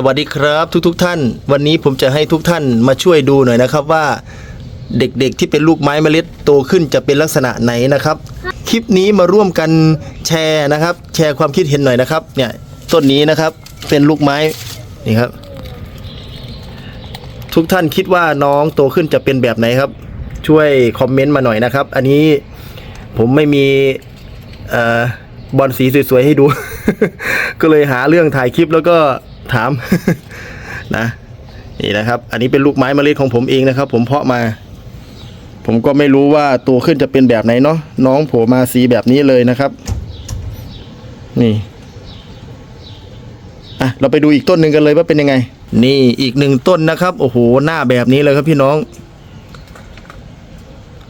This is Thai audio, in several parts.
สวัสดีครับทุกๆทท่าน วันนี้ผมจะให้ทุกท่านมาช่วยดูหน่อยนะครับว่าเด็กๆที่เป็นลูกไม้เมล็ดโตขึ้นจะเป็นลักษณะไหนนะครับ คลิปนี้มาร่วมกันแชร์นะครับ แชร์ความคิดเห็นหน่อยนะครับ เนี่ยต้นนี้นะครับเป็นลูกไม้นี่ครับ ทุกท่านคิดว่าน้องโตขึ้นจะเป็นแบบไหนครับ ช่วยคอมเมนต์มาหน่อยนะครับ อันนี้ผมไม่มีอบอลสีสวยๆให้ดู ก็เลยหาเรื่องถ่ายคลิปแล้วก็ ถาม นะนี่นะครับ อันนี้เป็นลูกไม้เมล็ดของผมเองนะครับ ผมเพาะมา ผมก็ไม่รู้ว่าโตขึ้นจะเป็นแบบไหนเนาะน้องโผล่มาสีแบบนี้เลยนะครับ นี่อะเราไปดูอีกต้นหนึ่งกันเลยว่าเป็นยังไง นี่อีกหนึ่งต้นนะครับ โอ้โหหน้าแบบนี้เลยครับพี่น้อง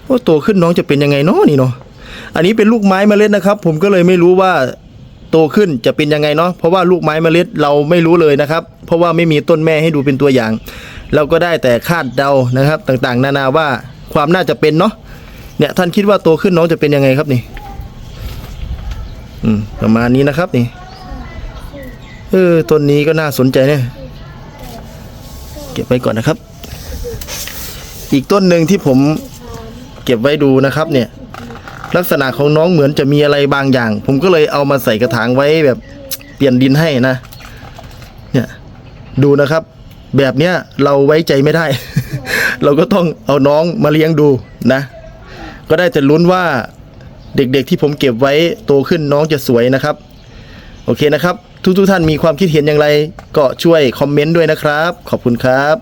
ว่าโตขึ้นน้องจะเป็นยังไงเนาะนี่เนาะอันนี้เป็นลูกไม้เมล็ดนะครับ ผมก็เลยไม่รู้ว่า โตขึ้นจะเป็นยังไงเนาะเพราะว่าลูกไม้เมล็ดเราไม่รู้เลยนะครับ เพราะว่าไม่มีต้นแม่ให้ดูเป็นตัวอย่าง เราก็ได้แต่คาดเดานะครับต่างๆ นานาว่าความน่าจะเป็นเนาะเนี่ยท่านคิดว่าโตขึ้นน้องจะเป็นยังไงครับนี่อืมประมาณนี้นะครับนี่เออต้นนี้ก็น่าสนใจเนี่ยเก็บไว้ก่อนนะครับ อีกต้นหนึ่งที่ผมเก็บไว้ดูนะครับ เนี่ย ลักษณะของน้องเหมือนจะมีอะไรบางอย่าง ผมก็เลยเอามาใส่กระถางไว้แบบเปลี่ยนดินให้นะ เนี่ยดูนะครับ แบบเนี้ยเราไว้ใจไม่ได้ เราก็ต้องเอาน้องมาเลี้ยงดูนะ ก็ได้แต่ลุ้นว่าเด็กๆที่ผมเก็บไว้โตขึ้นน้องจะสวยนะครับ โอเคนะครับ ทุกๆท่านมีความคิดเห็นอย่างไร ก็ช่วยคอมเมนต์ด้วยนะครับ ขอบคุณครับ